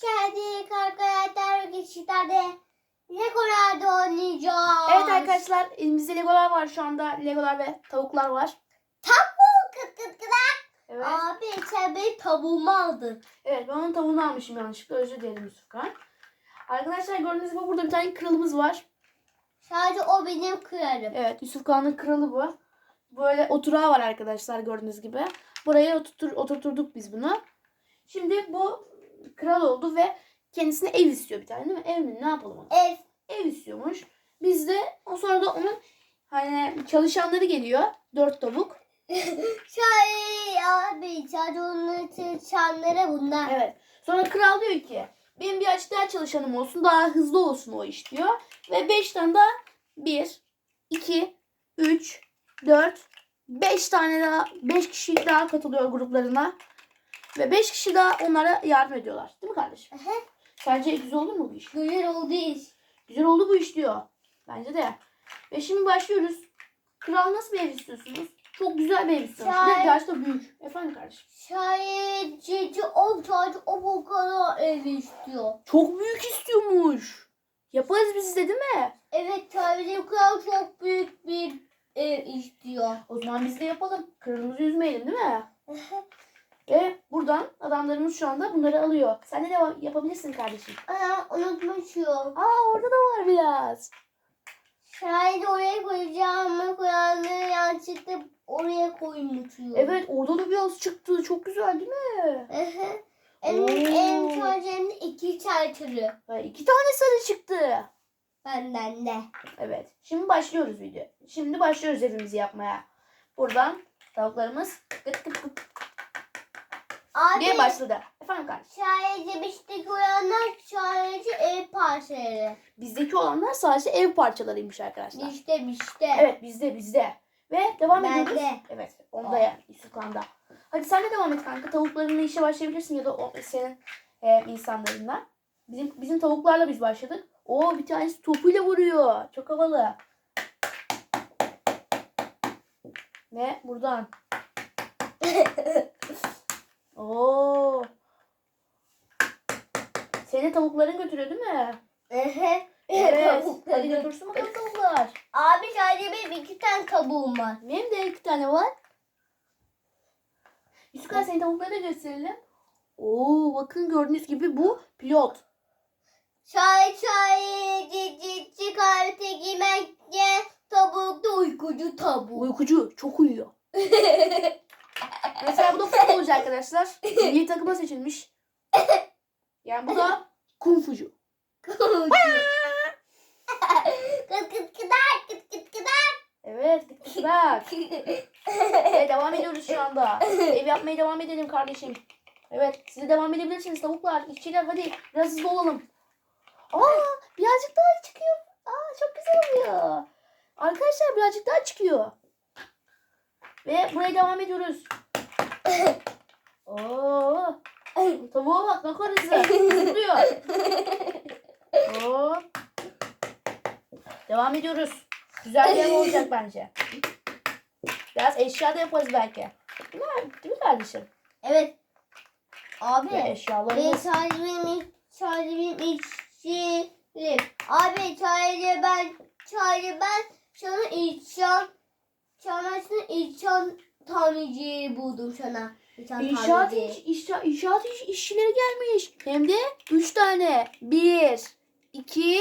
Geldik arkadaşlar geçişlerde Legolarda oynayacağız. Evet arkadaşlar elimizde legolar var şu anda. Legolar ve tavuklar var. Tavuk kıt kıt kıt. Evet. Abi sen benim tavuğumu aldın. Evet ben onun tavuğunu almışım yanlışlıkla. Özür dilerim Yusufkan. Arkadaşlar gördüğünüz gibi burada bir tane kralımız var. Sadece o benim kırarım. Evet Yusuf Kağan'ın kralı bu. Böyle oturağı var arkadaşlar gördüğünüz gibi. Buraya oturtur, oturturduk biz bunu. Şimdi bu kral oldu ve kendisine ev istiyor bir tane değil mi? Ev mi? Ne yapalım ona? Ev. Ev istiyormuş. Biz de o sonra da onun hani çalışanları geliyor. Dört tavuk. Şey abi için çanları bunlar. Evet. Sonra kral diyor ki benim bir açık daha çalışanım olsun. Daha hızlı olsun o iş diyor. Ve beş tane daha bir, iki, üç, dört, beş tane daha, beş kişi daha katılıyor gruplarına. Ve beş kişi daha onlara yardım ediyorlar. Değil mi kardeşim? Aha. Sence güzel olur mu bu iş? Güzel oldu iş. Güzel oldu bu iş diyor. Bence de. Ve şimdi başlıyoruz. Kral nasıl bir ev istiyorsunuz? Çok güzel bir ev de Şahane. biraz da büyük. Efendim kardeşim. Sadece o sadece o kadar ev istiyor. Çok büyük istiyormuş. Yaparız biz de değil mi? Evet sadece kral çok büyük bir ev istiyor. O zaman biz de yapalım. Kralımızı üzmeyelim değil mi? Ve buradan adamlarımız şu anda bunları alıyor. Sen de devam yapabilirsin kardeşim. Aa unutmuşum. Aa orada da var biraz. Şahidi oraya koyacağımı koyanlığı yanlışlıkla oraya koymuşum. Evet orada da biraz çıktı. Çok güzel değil mi? en, en sadece iki çarçırı Ha, iki tane sarı çıktı. benden de. Evet. Şimdi başlıyoruz video. Şimdi başlıyoruz evimizi yapmaya. Buradan tavuklarımız gıt gıt gıt Abi diye başladı. Efendim kardeşim. sadece bizdeki koyanlar sadece ev parçaları. Bizdeki olanlar sadece ev parçalarıymış arkadaşlar. İşte işte. Evet bizde bizde. Ve devam Bende. ediyoruz. Evet onda ya Yusufkan'da. Hadi sen de devam et kanka. Tavuklarınla işe başlayabilirsin ya da o senin e, insanlarınla. Bizim bizim tavuklarla biz başladık. Oo bir tanesi topuyla vuruyor. Çok havalı. Ve buradan. Oo. Seni tavukların götürüyor değil mi? Ehe. Evet. Hadi götürsün bakalım tavuklar. Abi sadece benim iki tane kabuğum var. Benim de iki tane var. Yusufkan senin tavukları da gösterelim. Oo bakın gördüğünüz gibi bu pilot. Çay çay cici çıkartı giymekte tavukta uykucu tavuk. Uykucu çok uyuyor. Mesela bu da futbolcu arkadaşlar. Milli takıma seçilmiş. Yani bu da kung fucu. kıt kıt kıt kıt. Evet bak. Evet devam ediyoruz şu anda. Ev yapmaya devam edelim kardeşim. Evet siz de devam edebilirsiniz tavuklar. İşçiler hadi biraz hızlı olalım. Aa birazcık daha çıkıyor. Aa çok güzel oluyor. Arkadaşlar birazcık daha çıkıyor. Ve buraya devam ediyoruz. Oo. Tavuğa bak kadar hızlı. Zıplıyor. Oo. Devam ediyoruz. Güzel bir ev olacak bence. Biraz eşya da yaparız belki. Mi, değil mi kardeşim? Evet. Abi. Ben eşyalarımız. sadece benim sadece benim işçilim. Abi sadece ben sadece ben sana içeceğim. Çanasını içeceğim tamirciyi buldum sana. İnşaat, tamirciyi. iş, inşaat, inşaat iş, işçileri gelmiş. Hem de üç tane. Bir, iki,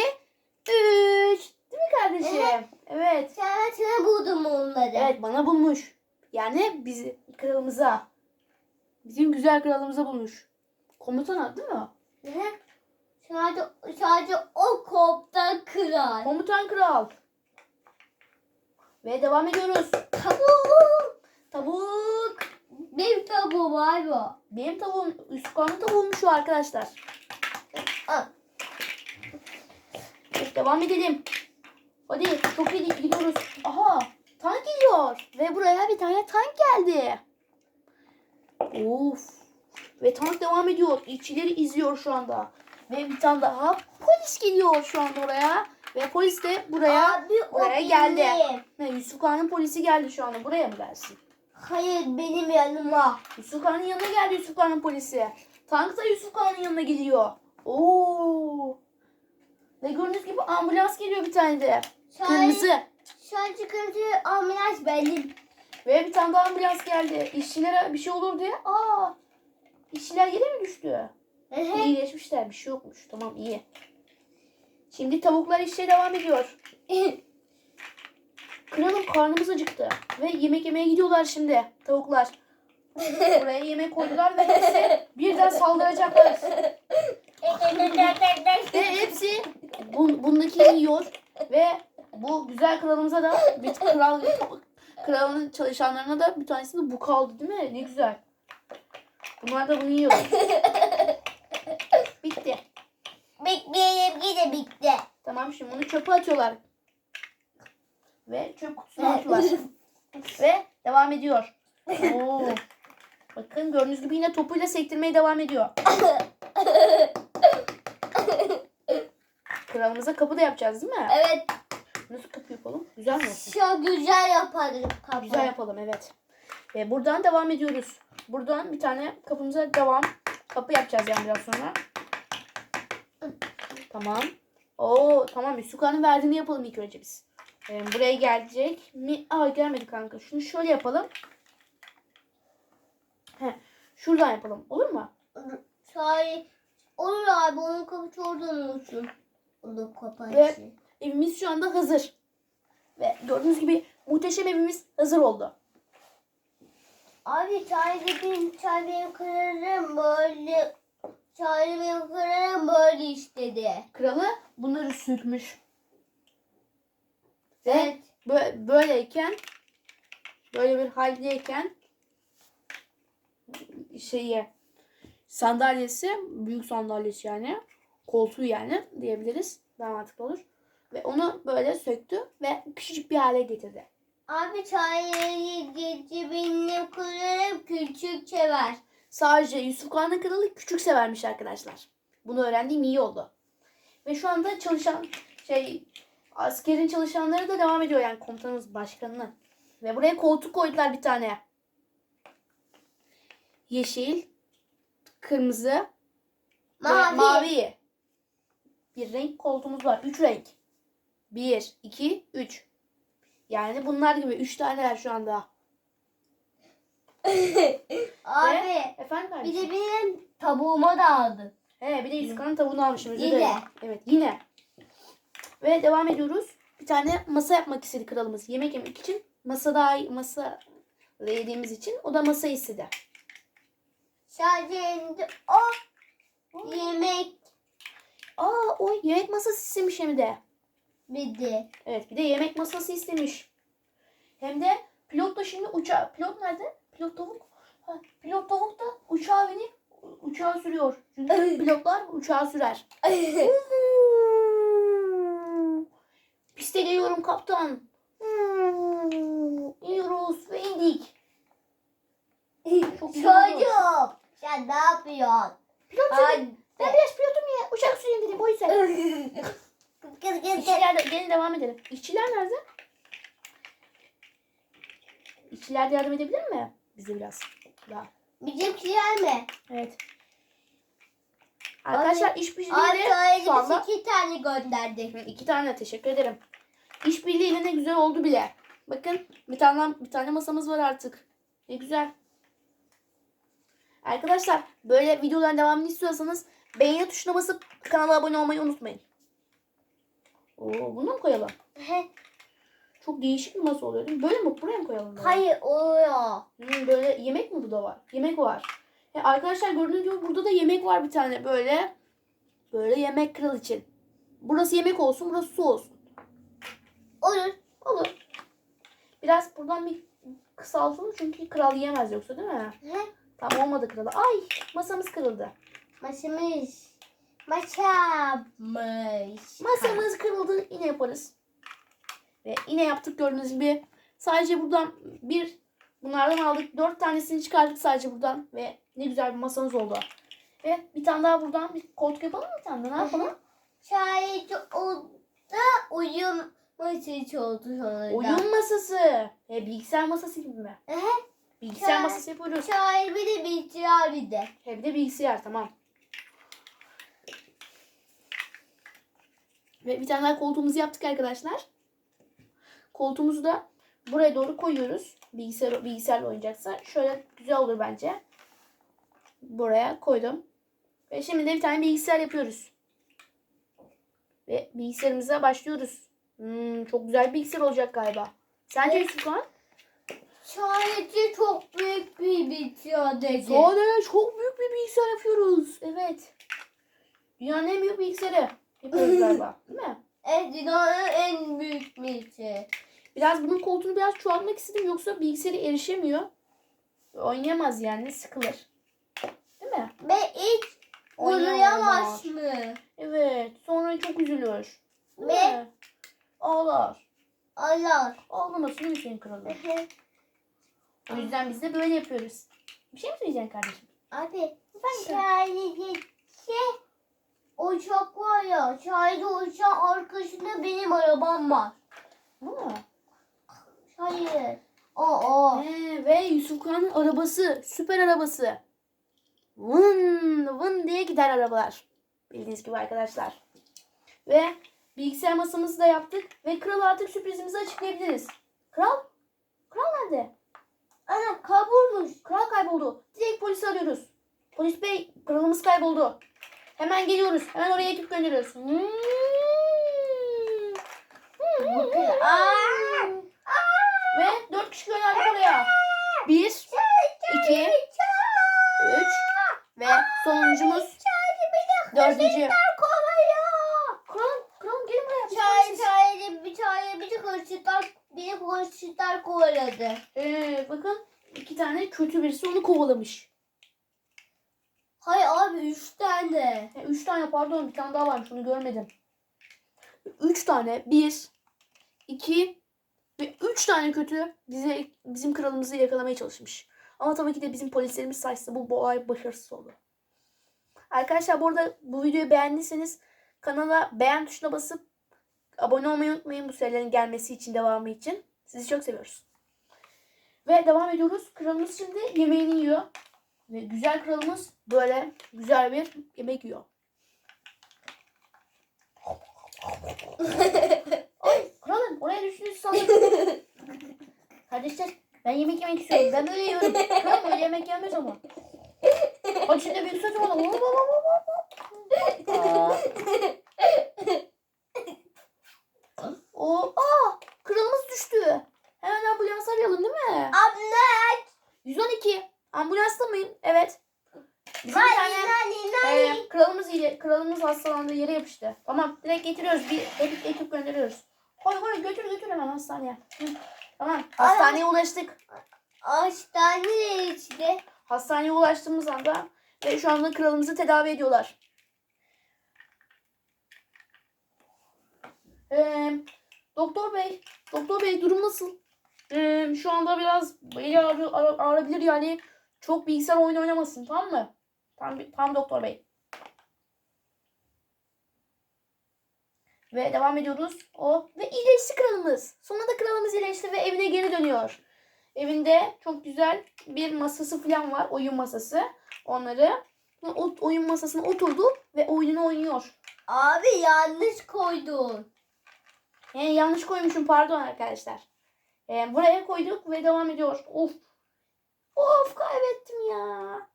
üç. Değil mi kardeşim? Evet. Çanasını buldum onları. Evet bana bulmuş. Yani bizi kralımıza. Bizim güzel kralımıza bulmuş. Komutana değil mi? Hı. Sadece, sadece o kopta kral. Komutan kral. Ve devam ediyoruz. Tavuk. Tavuk. Benim tavuğum var bu. Benim tavuğum Üsküdar'ın tavuğummuş o arkadaşlar. Al. Evet, devam edelim. Hadi çok iyi gidiyoruz. Aha tank geliyor. Ve buraya bir tane tank geldi. Of. Ve tank devam ediyor. İşçileri izliyor şu anda. Ve bir tane daha polis geliyor şu anda oraya. Ve polis de buraya Abi o buraya geldi. Ne, Yusuf Kağan'ın polisi geldi şu anda. Buraya mı gelsin? Hayır benim yanıma. Yusuf Kağan'ın yanına geldi Yusuf Kağan'ın polisi. Tank da Yusuf Kağan'ın yanına gidiyor. Oo. Ve gördüğünüz gibi ambulans geliyor bir tane de. An- Kırmızı. Şu an kırmızı ambulans benim. Ve bir tane daha ambulans geldi. İşçilere bir şey olur diye. Aa. İşçiler yere mi düştü? İyileşmişler. Bir şey yokmuş. Tamam iyi. Şimdi tavuklar işe devam ediyor. Kralım karnımız acıktı. Ve yemek yemeye gidiyorlar şimdi tavuklar. Buraya yemek koydular ve hepsi birden saldıracaklar. Ve hepsi bun, bundakini yiyor. Ve bu güzel kralımıza da bir kral kralın çalışanlarına da bir tanesi de bu kaldı değil mi? Ne güzel. Bunlar da bunu yiyor. Bitti. Bekleyelim yine bitti. Tamam şimdi bunu çöpe atıyorlar. Ve çöp kutusuna atıyorlar. Ve devam ediyor. Oo. Bakın gördüğünüz gibi yine topuyla sektirmeye devam ediyor. Kralımıza kapı da yapacağız değil mi? Evet. Nasıl kapı yapalım? Güzel mi olsun? Şu güzel yaparız kapı. Güzel yapalım evet. Ve buradan devam ediyoruz. Buradan bir tane kapımıza devam. Kapı yapacağız yani biraz sonra. Tamam. Oo tamam Yusufkan'ın verdiğini yapalım ilk önce biz. Ee, buraya gelecek mi? Aa gelmedi kanka. Şunu şöyle yapalım. He, şuradan yapalım. Olur mu? Şahin. Olur abi onun kapısı oradan olsun. Onun kapısı. Ve- Evimiz şu anda hazır. Ve gördüğünüz gibi muhteşem evimiz hazır oldu. Abi çay benim çay benim kırarım böyle. Çay benim kırarım böyle istedi. Kralı bunları sökmüş. Ve Evet. Bö- böyleyken böyle bir haldeyken şeye sandalyesi büyük sandalyesi yani koltuğu yani diyebiliriz daha mantıklı olur ve onu böyle söktü ve küçücük bir hale getirdi. Abi çayı gece benim kırarım küçük sever. Sadece Yusuf Kağan'ın kralı küçük severmiş arkadaşlar. Bunu öğrendiğim iyi oldu. Ve şu anda çalışan şey askerin çalışanları da devam ediyor yani komutanımız başkanının. Ve buraya koltuk koydular bir tane. Yeşil, kırmızı Mavi. ve mavi. Bir renk koltuğumuz var. Üç renk. Bir, iki, üç. Yani bunlar gibi üç taneler şu anda. Abi Efendim bir kardeşim? de benim tabuğuma da aldı. He bir de Yusuf'un tavuğunu almışım. özür Yine. dilerim. Evet yine. Ve devam ediyoruz. Bir tane masa yapmak istedi kralımız. Yemek yemek için. Masa daha masa yediğimiz için. O da masa istedi. Sadece o yemek Aa o yemek masası istemiş hem de. bidi. Evet bir de yemek masası istemiş. Hem de pilot da şimdi uçağı. Pilot nerede? Pilot tavuk. Ha, pilot tavuk da uçağa binip uçağı sürüyor. Çünkü pilotlar uçağı sürer. Geliyorum kaptan. İniyoruz ve indik. Çok. Çocuğum sen ne yapıyorsun? Pilot süreyim. Ben biraz pilotum ya. Uçak süreyim dedim o yüzden. Kız kız kız. İşçiler de, gelin devam edelim. İşçiler nerede? İşçiler de yardım edebilir mi? Bize biraz daha. Bizimkiler mi? Evet. Arkadaşlar işbirliğiyle Abi şu anda iki tane gönderdik. Hı, iki tane teşekkür ederim. İşbirliğiyle ne güzel oldu bile. Bakın bir tane bir tane masamız var artık. Ne güzel. Arkadaşlar böyle videoların devamını istiyorsanız beğeni tuşuna basıp kanala abone olmayı unutmayın. Oo, bunu mu koyalım? He, Çok değişik bir masa oluyor değil mi? Böyle mi? Buraya mı koyalım? böyle? Hayır oluyor. Hmm, böyle yemek mi bu da var? Yemek var. Ya arkadaşlar gördüğünüz gibi burada da yemek var bir tane böyle. Böyle yemek kral için. Burası yemek olsun, burası su olsun. Olur. Olur. Biraz buradan bir kısaltalım çünkü kral yiyemez yoksa değil mi? He, Tamam olmadı kralı. Ay masamız kırıldı. masamız. Masamız. Masamız kırıldı. Yine yaparız. Ve yine yaptık gördüğünüz gibi. Sadece buradan bir bunlardan aldık. Dört tanesini çıkardık sadece buradan. Ve ne güzel bir masamız oldu. Ve bir tane daha buradan bir koltuk yapalım mı bir tane daha? Ne yapalım? Şayet o da uyum masası oldu sonra. Oyun masası. E, bilgisayar masası gibi mi? Ehe. Bilgisayar Şöyle- masası yapıyoruz. Şair bir de bilgisayar bir de. Hem de bilgisayar tamam. Ve bir tane daha koltuğumuzu yaptık arkadaşlar. Koltuğumuzu da buraya doğru koyuyoruz. Bilgisayar, bilgisayarla oynayacaksa. Şöyle güzel olur bence. Buraya koydum. Ve şimdi de bir tane bilgisayar yapıyoruz. Ve bilgisayarımıza başlıyoruz. Hmm, çok güzel bir bilgisayar olacak galiba. Sence Yusuf Kağan? Sadece çok büyük bir bitiyor dedi. Sadece çok büyük bir bilgisayar yapıyoruz. Evet. Dünyanın en büyük bilgisayarı yapıyoruz galiba. Değil mi? Evet dünyanın en büyük biti. Biraz bunun koltuğunu biraz çoğaltmak istedim. Yoksa bilgisayara erişemiyor. Oynayamaz yani. Sıkılır. Değil mi? Ve hiç uyuyamaz mı? Evet. Sonra çok üzülür. Ve- Allah. Ağlamasın değil mi senin kralın? O yüzden biz de böyle yapıyoruz. Bir şey mi söyleyeceksin kardeşim? Abi sadece şey uçak var ya. Sadece uçağın arkasında benim arabam var. Bu mu? Hayır. O. Ee, ve Yusuf Kağan'ın arabası. Süper arabası. Vın vın diye gider arabalar. Bildiğiniz gibi arkadaşlar. Ve bilgisayar masamızı da yaptık. Ve kral artık sürprizimizi açıklayabiliriz. Kral? Kral nerede? Ana kaburmuş. Kral kayboldu. Direkt polisi arıyoruz. Polis bey kralımız kayboldu. Hemen geliyoruz. Hemen oraya ekip gönderiyoruz. Hmm. Bakın. Aa. Ve dört kişi gönderdik oraya. Bir, iki, üç ve sonuncumuz dördüncü. kovalıyor. Kral, kralım gelin buraya. Biz Çay polisiz. çay bir çay bir hırsızlar beni hırsızlar kovaladı. Ee, bakın iki tane kötü birisi onu kovalamış. Hayır abi üç tane. Pardon bir tane daha varmış onu görmedim. Üç tane. Bir, iki ve üç tane kötü bize, bizim kralımızı yakalamaya çalışmış. Ama tabii ki de bizim polislerimiz sayesinde bu, bu olay başarısız oldu. Arkadaşlar bu arada bu videoyu beğendiyseniz kanala beğen tuşuna basıp abone olmayı unutmayın bu serilerin gelmesi için devamı için. Sizi çok seviyoruz. Ve devam ediyoruz. Kralımız şimdi yemeğini yiyor. Ve güzel kralımız böyle güzel bir yemek yiyor. Ay kralım oraya düştünüz sanırım. Kardeşler ben yemek yemek istiyorum. Ben böyle yiyorum. Kralım öyle yemek yenmez ama. Bak şimdi büyük saç oldu. Hop, hop, hop. Aa. Kralımız düştü. Hemen ambulans arayalım değil mi? Abla. 112. Ambulansta mıyım? Evet. Bizim bir tane ee, kralımız iyi, kralımız hastalandı yere yapıştı. Tamam direkt getiriyoruz. Bir ekip, ekip gönderiyoruz. Koy koy götür götür hemen hastaneye. Hı. Tamam hastaneye ulaştık. Hastane işte. Hastaneye ulaştığımız anda ve şu anda kralımızı tedavi ediyorlar. Ee, doktor bey, doktor bey durum nasıl? Ee, şu anda biraz beli ağrı, ağrı- ağrabilir yani çok bilgisayar oyunu oynamasın tamam mı? Tamam, tamam doktor bey. Ve devam ediyoruz. O ve iyileşti kralımız. Sonunda kralımız iyileşti ve evine geri dönüyor. Evinde çok güzel bir masası falan var. Oyun masası. Onları o oyun masasına oturdu ve oyununu oynuyor. Abi yanlış koydun. Yani yanlış koymuşum pardon arkadaşlar. Ee, buraya koyduk ve devam ediyor. Of. Of kaybettim ya.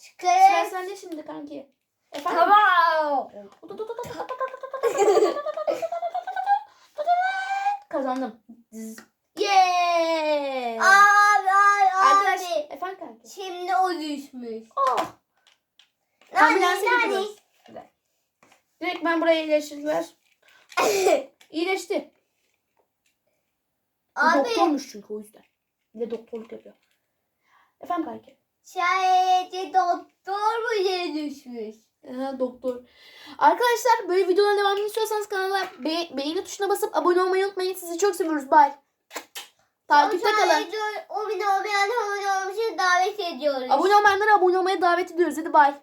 Sıra Çıkarın. sende şimdi kanki. Efendim? Tamam. Kazandım. Yeah. Abi abi Arkadaş, abi. efendim kanki. Şimdi o düşmüş. Oh. Nani nani. Direkt ben buraya iyileştirdiler. İyileşti. Abi doktormuş çünkü o yüzden. Bir de doktorluk yapıyor. Efendim kanki. Şayet doktor mu yere düşmüş? Aha, doktor. Arkadaşlar böyle videoların devamını istiyorsanız kanala be- beğeni tuşuna basıp abone olmayı unutmayın. Sizi çok seviyoruz. Bye. Takipte kalın. O bin olmayan abone olmuşu davet ediyoruz. Abone olmayanları abone olmaya davet ediyoruz. Hadi bye.